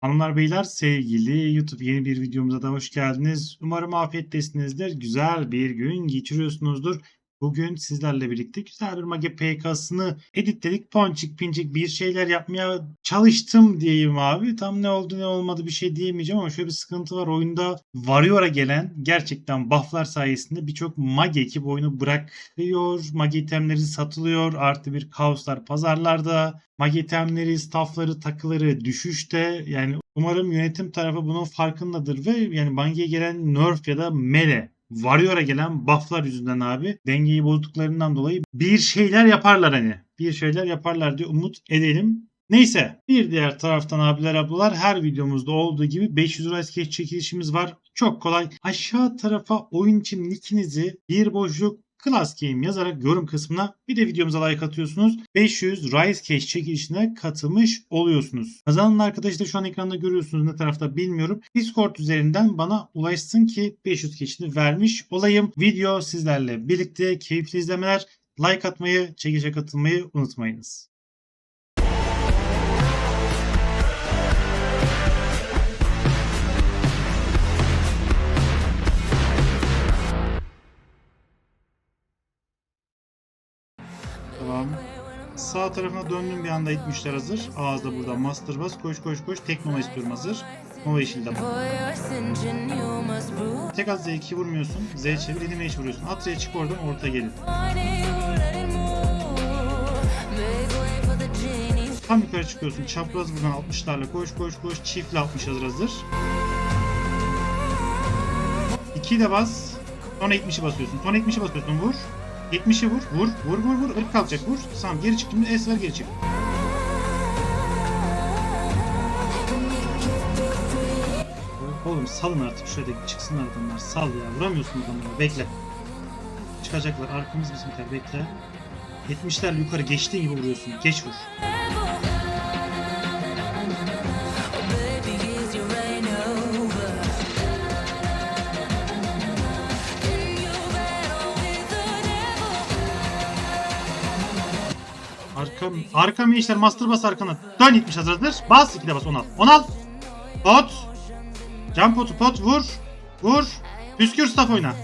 Hanımlar beyler sevgili YouTube yeni bir videomuza da hoş geldiniz. Umarım afiyettesinizdir. Güzel bir gün geçiriyorsunuzdur. Bugün sizlerle birlikte güzel bir Mage PK'sını editledik. Ponçik pincik bir şeyler yapmaya çalıştım diyeyim abi. Tam ne oldu ne olmadı bir şey diyemeyeceğim ama şöyle bir sıkıntı var. Oyunda Warrior'a gelen gerçekten bufflar sayesinde birçok Mage ekip oyunu bırakıyor. Mage itemleri satılıyor. Artı bir kaoslar pazarlarda. Mage itemleri, staffları, takıları düşüşte. Yani umarım yönetim tarafı bunun farkındadır ve yani Mage'ye gelen nerf ya da melee Warrior'a gelen bufflar yüzünden abi dengeyi bozduklarından dolayı bir şeyler yaparlar hani. Bir şeyler yaparlar diye umut edelim. Neyse bir diğer taraftan abiler ablalar her videomuzda olduğu gibi 500 lira sketch çekilişimiz var. Çok kolay. Aşağı tarafa oyun için nickinizi bir boşluk Class Game yazarak yorum kısmına bir de videomuza like atıyorsunuz. 500 Rise Cash çekilişine katılmış oluyorsunuz. Kazanan arkadaşı da şu an ekranda görüyorsunuz ne tarafta bilmiyorum. Discord üzerinden bana ulaşsın ki 500 cash'ini vermiş olayım. Video sizlerle birlikte keyifli izlemeler. Like atmayı, çekişe katılmayı unutmayınız. Tamam. Sağ tarafına döndüm bir anda itmişler hazır. Ağızda burada master bas koş koş koş. Tek nova istiyorum hazır. Nova yeşilde. Tek at Z2 vurmuyorsun. Z çevir elime hiç vuruyorsun. At Z çık oradan orta gelin. Tam yukarı çıkıyorsun. Çapraz buradan 60'larla koş koş koş. Çiftli 60 hazır hazır. 2 de bas. Sonra 70'i basıyorsun. Sonra 70'i basıyorsun. Vur. 70'i vur. Vur. Vur vur vur. Irk kalacak. Vur. Tamam geri çık. Şimdi es ver geri çık. Oğlum salın artık şöyle çıksınlar adamlar. Sal ya. Vuramıyorsun adamlara. Bekle. Çıkacaklar. Arkamız bizim biter. Bekle. 70'lerle yukarı geçtiğin gibi vuruyorsun. Geç vur. Arka, arka meşler master bas arkana. Dön 70 hazır hazır. Bas 2 de bas 10 al. 10 al. Pot. Can potu pot vur. Vur. Püskür staff oyna.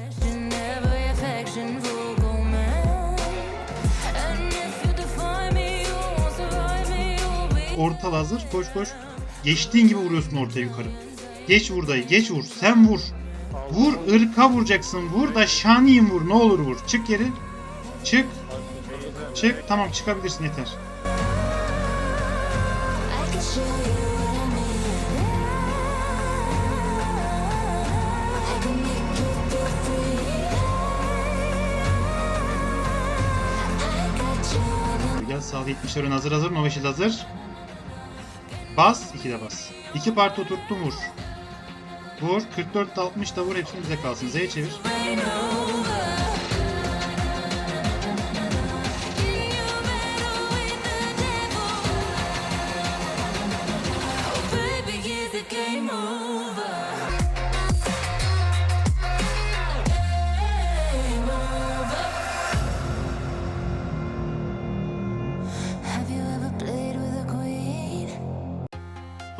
Ortal hazır. Koş koş. Geçtiğin gibi vuruyorsun ortaya yukarı. Geç vur. Geç vur. Sen vur. Vur. ırka vuracaksın. Vur da şaniyim vur. Ne olur vur. Çık geri. Çık. Çık. Tamam çıkabilirsin yeter. Gel sağ 70'ler ön hazır hazır. Nova Shield hazır. Bas. 2 de bas. 2 parti oturttum vur. Vur. 44 60 da vur. Hepsini bize kalsın. Z'ye çevir.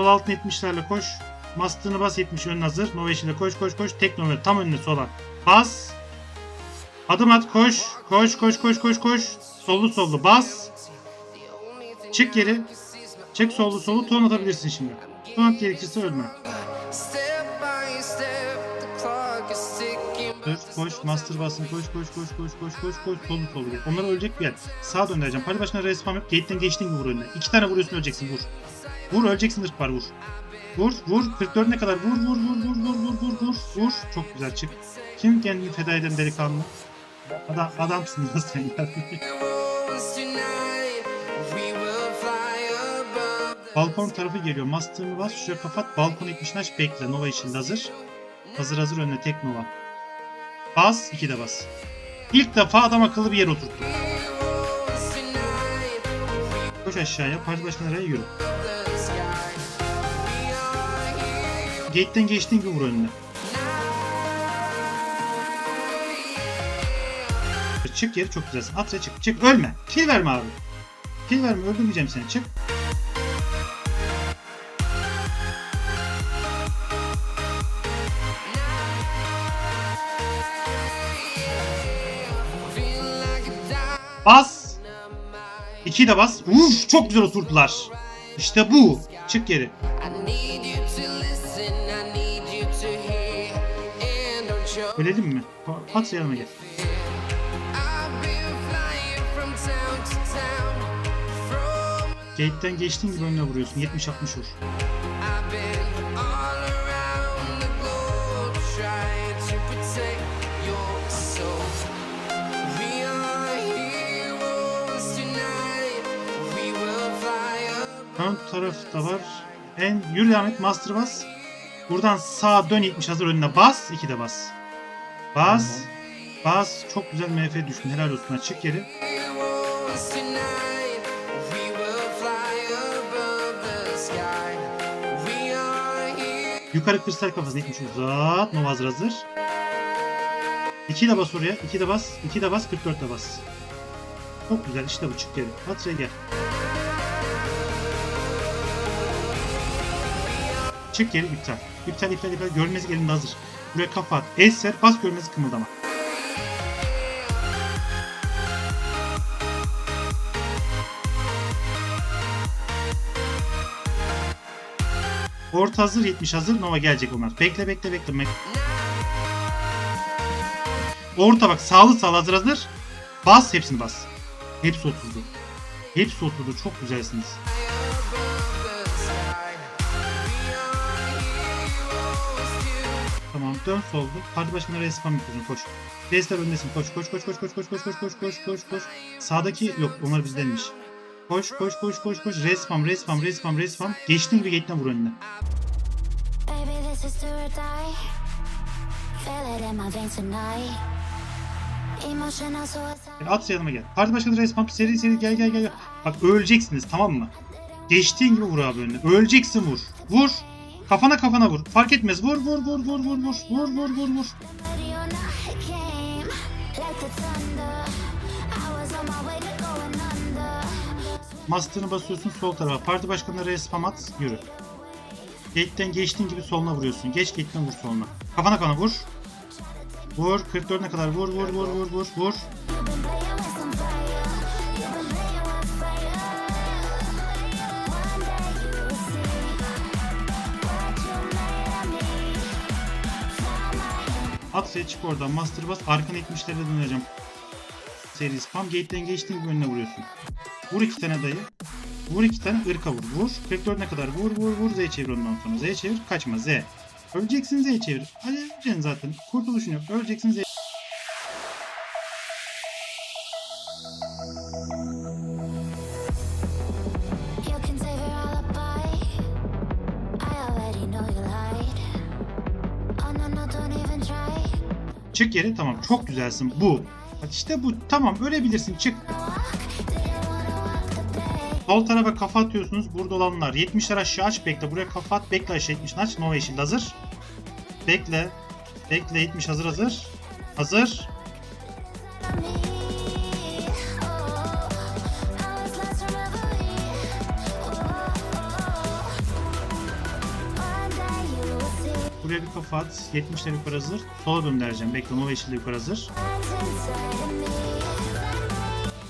Sol altına 70'lerle koş. Master'ını bas 70 önüne hazır. Nova ile koş koş koş. Tek Nova tam önüne sola. Bas. Adım at koş. Koş koş koş koş koş. Sollu sollu bas. Çık geri. Çık sollu sollu ton atabilirsin şimdi. Ton at gerekirse ölme. Dur koş master basın koş koş koş koş koş koş koş sollu sollu gel. Onlar ölecek bir yer. Sağa döndüreceğim. Parti başına respawn yok. Gate'den geçtiğin gibi vur önüne. İki tane vuruyorsun öleceksin vur. Vur öleceksin ırk var vur. Vur vur 44 ne kadar vur vur vur vur vur vur vur vur vur. Çok güzel çık. Kim kendini feda eden delikanlı? Adam, adamsın ya sen ya. Balkon tarafı geliyor. Master'ını bas. Şuraya kapat. Balkon ekmişini aç. Bekle. Nova için hazır. Hazır hazır önüne tek Nova. Bas. iki de bas. İlk defa adam akıllı bir yer oturttu. Koş aşağıya. Parti başına araya yürü. Gate'den geçtiğin gibi vur önüne. Çık yeri çok güzelsin. Atre çık. Çık ölme. Kill verme abi. Kill verme öldürmeyeceğim seni. Çık. Bas. İki de bas. Uf, çok güzel oturttular. İşte bu. Çık geri. Ölelim mi? At yanıma gel. Gate'den geçtiğin gibi önüne vuruyorsun. 70-60 vur. Ön tarafta var. En yürü devam et. Master bas. Buradan sağa dön 70 hazır önüne bas. 2 de bas. Baz, Baz çok güzel MF düşün. Helal olsun açık yeri. Yukarı kristal kafasına gitmiş uzat. Novazır hazır. 2 de bas oraya. 2 de bas. 2 de bas. 44 de bas. Çok güzel. İşte bu çık yeri. Patra'ya gel. Çık yeri iptal. İptal iptal iptal. Görmezlik elinde hazır. Buraya kafa at. Eser. Bas görmezi kımıldama. Orta hazır 70 hazır. Nova gelecek onlar. Bekle bekle bekle. Orta bak sağlı sağlı hazır hazır. Bas hepsini bas. Hepsi oturdu. Hepsi oturdu. Çok güzelsiniz. Tamam dön soldu. Parti başkanı respawn yapıyorsun koş. Reisler öndesin koş koş koş koş koş koş koş koş koş koş koş koş. Sağdaki yok onlar bizdenmiş. Koş koş koş koş koş. Respawn respawn respawn respawn. Geçtiğin gibi gate'den vur önüne. Gel, At yanıma gel. Parti başkanı respawn seri seri gel gel gel. gel. Bak öleceksiniz tamam mı? Geçtiğin gibi vur abi önüne. Öleceksin vur. Vur. Kafana kafana vur. Fark etmez. Vur vur vur vur vur vur. Vur vur vur vur. Master'ını basıyorsun sol tarafa. Parti başkanına respam at. Yürü. Gate'den geçtiğin gibi soluna vuruyorsun. Geç gate'den vur soluna. Kafana kana vur. Vur. 44'e kadar vur vur vur vur vur vur. At sayı çık oradan. Master bas. Arkana 70'lerle döneceğim. Seri spam. Gate'den geçtiğin gibi vuruyorsun. Vur iki tane dayı. Vur iki tane ırka vur. Vur. 44'e kadar vur vur vur. Z çevir ondan sonra. Z çevir. Kaçma Z. Öleceksin Z çevir. Hadi öleceksin zaten. Kurtuluşun yok. Öleceksin Z. Çık geri. Tamam. Çok güzelsin. Bu. Bak işte bu. Tamam. Ölebilirsin. Çık. Sol tarafa kafa atıyorsunuz. Burada olanlar. 70'ler aşağı aç bekle. Buraya kafa at. Bekle aşağı 70'ini aç. Nova yeşil hazır. Bekle. Bekle 70 hazır hazır. Hazır. Buraya bir kafa at. 70'ler yukarı hazır. Sola döndüreceğim. Bekle Nova yeşil yukarı hazır.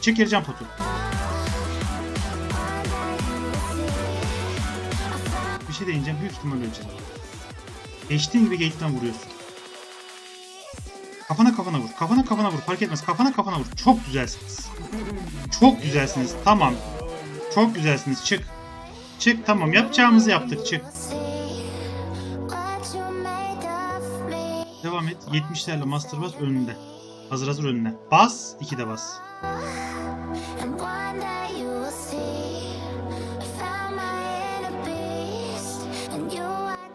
Çık can potu. Bir şey deneyeceğim. Büyük ihtimal öleceğim. Geçtiğin gibi gate'den vuruyorsun. Kafana kafana vur. Kafana kafana vur. Fark etmez. Kafana kafana vur. Çok güzelsiniz. Çok güzelsiniz. Tamam. Çok güzelsiniz. Çık. Çık tamam. Yapacağımızı yaptık. Çık. Devam et. 70'lerle master bas önünde. Hazır hazır önüne. Bas. 2 de bas.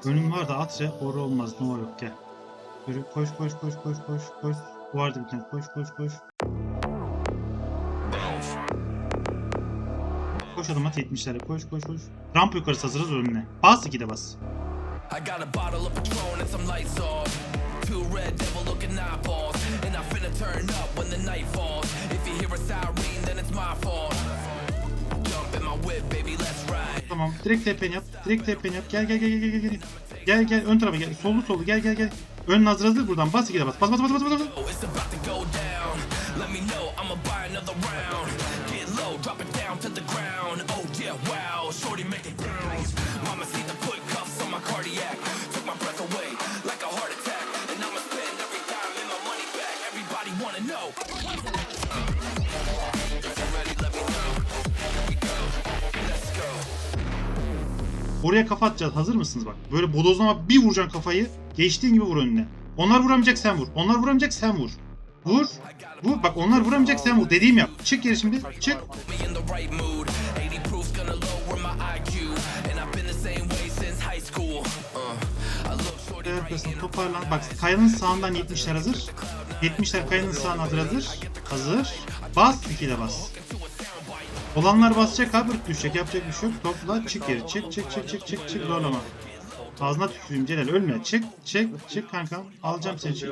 Önün var da at ya. Orada olmaz. Ne yok gel. Yürü. Koş koş koş koş koş koş. Vardı bir tane. Koş koş koş. Koş adım at 70'lerle. Koş koş koş. Rampa yukarısı hazırız önüne. Bas 2 de bas. I got a bottle of Patron and some lights off. Two red devil looking eyeballs. And I finna turn up when the night falls. If you hear a siren, then it's my fault. Jump in my whip, baby, let's ride. Tamam. Direkt TP'ni yap. Direkt TP'ni yap. Gel gel gel gel gel gel. Gel gel ön tarafa gel. Sollu sollu gel gel gel. Ön hazır hazır buradan. Bas 2 de bas. Bas bas bas bas bas. bas. Oh, it's about to go down. Let me know, I'ma buy another round. Get low, drop it Oraya kafa atacağız. Hazır mısınız bak? Böyle bodozlama bir vuracaksın kafayı. Geçtiğin gibi vur önüne. Onlar vuramayacak sen vur. Onlar vuramayacak sen vur. Vur. Vur. Bak onlar vuramayacak sen vur. Dediğim yap. Çık geri şimdi. Çık. me in the right mood. 80 proof's gonna lower my IQ. And I've been the same way since high school. I look shorty right yapıyorsun in the toparlan. Bak kayanın sağından 70'ler hazır. 70'ler kayanın sağına hazır hazır. Hazır. Bas. 2 de bas. Olanlar basacak abi düşecek yapacak bir şey yok. Topla çık geri çık çık çık çık çık çık zorlama. Ağzına tüküreyim Celal ölme çık çık çık kankam alacağım seni çık.